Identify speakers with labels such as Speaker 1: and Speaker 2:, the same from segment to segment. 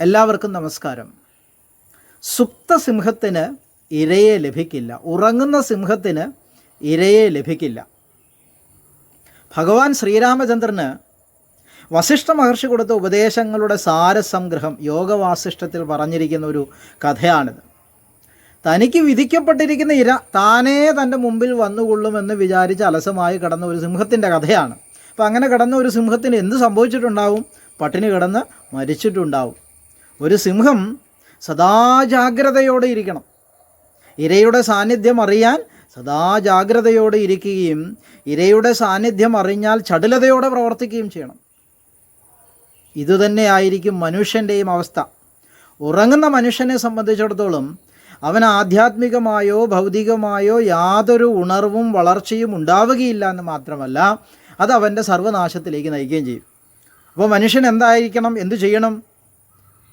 Speaker 1: എല്ലാവർക്കും നമസ്കാരം. സുപ്ത സിംഹത്തിന് ഇരയെ ലഭിക്കില്ല. ഉറങ്ങുന്ന സിംഹത്തിന് ഇരയെ ലഭിക്കില്ല. ഭഗവാൻ ശ്രീരാമചന്ദ്രന് വസിഷ്ഠ മഹർഷി കൊടുത്ത ഉപദേശങ്ങളുടെ സാരസംഗ്രഹം യോഗവാസിഷ്ഠത്തിൽ പറഞ്ഞിരിക്കുന്ന ഒരു കഥയാണിത്. തനിക്ക് വിധിക്കപ്പെട്ടിരിക്കുന്ന ഇര താനേ തന്റെ മുമ്പിൽ വന്നുകൊള്ളുമെന്ന് വിചാരിച്ച് അലസമായി കിടന്ന ഒരു സിംഹത്തിന്റെ കഥയാണ്. അപ്പോൾ അങ്ങനെ കിടന്ന ഒരു സിംഹത്തിന് എന്ത് സംഭവിച്ചിട്ടുണ്ടാവും? പട്ടിണി കിടന്ന് മരിച്ചിട്ടുണ്ടാവും. ഒരു സിംഹം സദാ ജാഗ്രതയോടെ ഇരിക്കണം. ഇരയുടെ സാന്നിധ്യം അറിയാൻ സദാ ജാഗ്രതയോടെ ഇരിക്കുകയും ഇരയുടെ സാന്നിധ്യം അറിഞ്ഞാൽ ചടുലതയോടെ പ്രവർത്തിക്കുകയും ചെയ്യണം. ഇതുതന്നെയായിരിക്കും മനുഷ്യന്റെയും അവസ്ഥ. ഉറങ്ങുന്ന മനുഷ്യനെ സംബന്ധിച്ചിടത്തോളം അവൻ ആധ്യാത്മികമായോ ഭൗതികമായോ യാതൊരു ഉണർവും വളർച്ചയും ഉണ്ടാവുകയില്ല എന്ന് മാത്രമല്ല അത് അവന്റെ സർവനാശത്തിലേക്ക് നയിക്കുകയും ചെയ്യും. അപ്പോൾ മനുഷ്യൻ എന്തായിരിക്കണം? എന്തു ചെയ്യണം?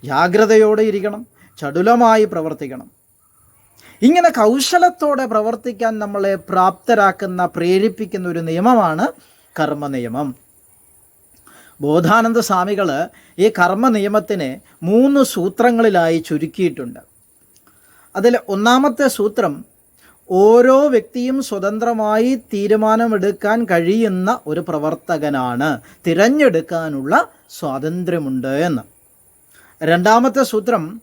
Speaker 1: ജാഗ്രതയോടെ ഇരിക്കണം ചടുലമായി പ്രവർത്തിക്കണം. ഇങ്ങനെ കൗശലത്തോടെ പ്രവർത്തിക്കാൻ നമ്മളെ പ്രാപ്തരാക്കുന്ന പ്രേരിപ്പിക്കുന്ന ഒരു നിയമമാണ് കർമ്മനിയമം. ബോധാനന്ദ സ്വാമികൾ ഈ കർമ്മ നിയമത്തിനെ മൂന്ന് സൂത്രങ്ങളിലായി ചുരുക്കിയിട്ടുണ്ട്. അതിൽ ഒന്നാമത്തെ സൂത്രം ഓരോ വ്യക്തിയും സ്വതന്ത്രമായി തീരുമാനമെടുക്കാൻ കഴിയുന്ന ഒരു പ്രവർത്തകനാണ് തിരഞ്ഞെടുക്കാനുള്ള സ്വാതന്ത്ര്യമുണ്ട് എന്ന്. രണ്ടാമത്തെ സൂത്രം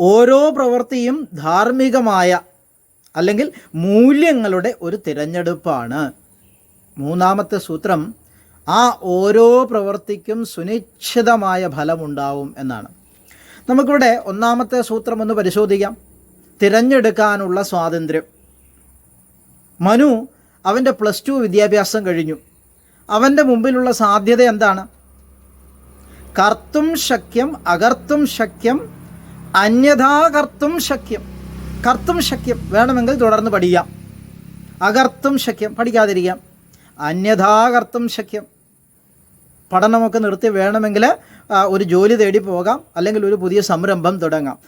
Speaker 1: ഓരോ പ്രവൃത്തിയും ധാർമ്മികമായ അല്ലെങ്കിൽ മൂല്യങ്ങളുടെ ഒരു തിരഞ്ഞെടുപ്പാണ്. മൂന്നാമത്തെ സൂത്രം ആ ഓരോ പ്രവൃത്തിക്കും സുനിശ്ചിതമായ ഫലമുണ്ടാവും എന്നാണ്. നമുക്കിവിടെ ഒന്നാമത്തെ സൂത്രം ഒന്ന് പരിശോധിക്കാം. തിരഞ്ഞെടുക്കാനുള്ള സ്വാതന്ത്ര്യം. മനു അവന്റെ പ്ലസ് ടു വിദ്യാഭ്യാസം കഴിഞ്ഞു. അവന്റെ മുമ്പിലുള്ള സാധ്യത എന്താണ്? കർത്തും ശക്യം അകർത്തും ശക്യം അന്യഥാ കർത്തും ശക്യം. കർത്തും ശക്യം വേണമെങ്കിൽ തുടർന്ന് പഠിക്കാം. അകർത്തും ശക്യം പഠിക്കാതിരിക്കാം. അന്യഥാ കർത്തും ശക്യം പഠനമൊക്കെ നിർത്തി വേണമെങ്കിൽ ഒരു ജോലി തേടി പോകാം അല്ലെങ്കിൽ ഒരു പുതിയ സംരംഭം തുടങ്ങാം.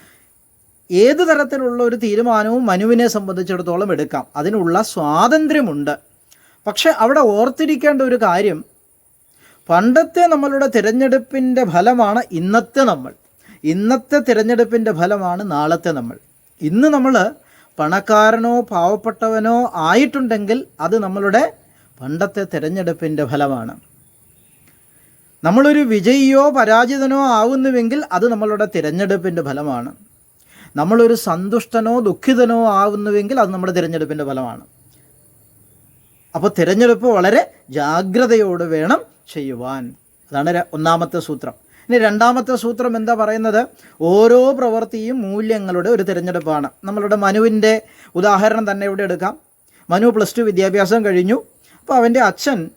Speaker 1: ഏത് തരത്തിലുള്ള ഒരു തീരുമാനവും മനുവിനെ സംബന്ധിച്ചിടത്തോളം എടുക്കാം. അതിനുള്ള സ്വാതന്ത്ര്യമുണ്ട്. പക്ഷെ അവിടെ ഓർത്തിരിക്കേണ്ട ഒരു കാര്യം പണ്ടത്തെ നമ്മളുടെ തിരഞ്ഞെടുപ്പിന്റെ ഫലമാണ് ഇന്നത്തെ നമ്മൾ. ഇന്നത്തെ തിരഞ്ഞെടുപ്പിന്റെ ഫലമാണ് നാളത്തെ നമ്മൾ. ഇന്ന് നമ്മൾ പണക്കാരനോ പാവപ്പെട്ടവനോ ആയിട്ടുണ്ടെങ്കിൽ അത് നമ്മളുടെ പണ്ടത്തെ തിരഞ്ഞെടുപ്പിന്റെ ഫലമാണ്. നമ്മളൊരു വിജയിയോ പരാജിതനോ ആവുന്നുവെങ്കിൽ അത് നമ്മളുടെ തിരഞ്ഞെടുപ്പിന്റെ ഫലമാണ്. നമ്മളൊരു സന്തുഷ്ടനോ ദുഃഖിതനോ ആവുന്നുവെങ്കിൽ അത് നമ്മുടെ തിരഞ്ഞെടുപ്പിന്റെ ഫലമാണ്. അപ്പോൾ തിരഞ്ഞെടുപ്പ് വളരെ ജാഗ്രതയോട് വേണം ചെയ്യുവാൻ. അതാണ് ഒന്നാമത്തെ സൂത്രം. ഇനി രണ്ടാമത്തെ സൂത്രം എന്താ പറയുന്നത്? ഓരോ പ്രവൃത്തിയും മൂല്യങ്ങളുടെ ഒരു തിരഞ്ഞെടുപ്പാണ്. നമ്മളുടെ മനുവിന്റെ ഉദാഹരണം തന്നെ ഇവിടെ എടുക്കാം. മനു പ്ലസ് ടു വിദ്യാഭ്യാസം കഴിഞ്ഞു. അപ്പോൾ അവന്റെ അച്ഛൻ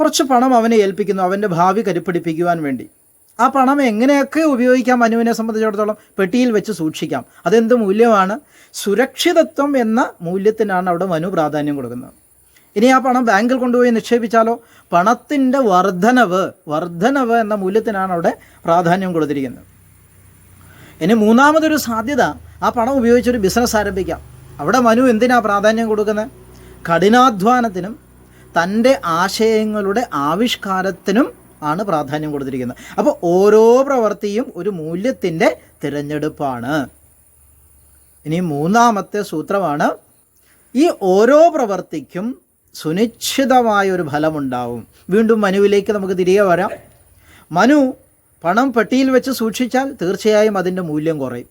Speaker 1: കുറച്ച് പണം അവനെ ഏൽപ്പിക്കുന്നു അവന്റെ ഭാവി കരുപ്പിടിപ്പിക്കുവാൻ വേണ്ടി. ആ പണം എങ്ങനെയൊക്കെ ഉപയോഗിക്കാം മനുവിനെ സംബന്ധിച്ചിടത്തോളം? പെട്ടിയിൽ വെച്ച് സൂക്ഷിക്കാം. അതെന്ത് മൂല്യമാണ്? സുരക്ഷിതത്വം എന്ന മൂല്യത്തിനാണ് അവിടെ മനു പ്രാധാന്യം കൊടുക്കുന്നത്. ഇനി ആ പണം ബാങ്കിൽ കൊണ്ടുപോയി നിക്ഷേപിച്ചാലോ? പണത്തിന്റെ വർധനവ് വർധനവ് എന്ന മൂല്യത്തിനാണ് അവിടെ പ്രാധാന്യം കൊടുത്തിരിക്കുന്നത്. ഇനി മൂന്നാമതൊരു സാധ്യത ആ പണം ഉപയോഗിച്ചൊരു ബിസിനസ് ആരംഭിക്കാം. അവിടെ മനു എന്തിനാ പ്രാധാന്യം കൊടുക്കുന്നത്? കഠിനാധ്വാനത്തിനും തന്റെ ആശയങ്ങളുടെ ആവിഷ്കാരത്തിനും ആണ് പ്രാധാന്യം കൊടുത്തിരിക്കുന്നത്. അപ്പോൾ ഓരോ പ്രവൃത്തിയും ഒരു മൂല്യത്തിന്റെ തിരഞ്ഞെടുപ്പാണ്. ഇനി മൂന്നാമത്തെ സൂത്രമാണ് ഈ ഓരോ പ്രവൃത്തിക്കും സുനിശ്ചിതമായ ഒരു ഫലമുണ്ടാവും. വീണ്ടും മനുവിലേക്ക് നമുക്ക് തിരികെ വരാം. മനു പണം പെട്ടിയിൽ വെച്ച് സൂക്ഷിച്ചാൽ തീർച്ചയായും അതിന്റെ മൂല്യം കുറയും.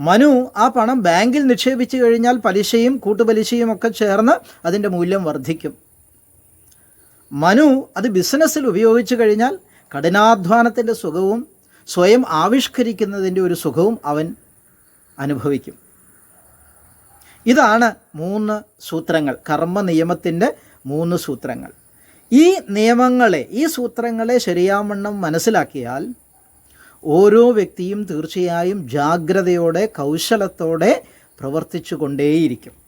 Speaker 1: മനു ആ പണം ബാങ്കിൽ നിക്ഷേപിച്ചു കഴിഞ്ഞാൽ പലിശയും കൂട്ടുപലിശയും ഒക്കെ ചേർന്ന് അതിന്റെ മൂല്യം വർദ്ധിക്കും. മനു അത് ബിസിനസ്സിൽ ഉപയോഗിച്ചു കഴിഞ്ഞാൽ കഠിനാധ്വാനത്തിന്റെ സുഖവും സ്വയം ആവിഷ്കരിക്കുന്നതിന്റെ ഒരു സുഖവും അവൻ അനുഭവിക്കും. ഇതാണ് മൂന്ന് സൂത്രങ്ങൾ കർമ്മ നിയമത്തിന്റെ മൂന്ന് സൂത്രങ്ങൾ. ഈ നിയമങ്ങളെ ഈ സൂത്രങ്ങളെ ശരിയാവണ്ണം മനസ്സിലാക്കിയാൽ ഓരോ വ്യക്തിയും തീർച്ചയായും ജാഗ്രതയോടെ കൗശലത്തോടെ പ്രവർത്തിച്ചു കൊണ്ടേയിരിക്കും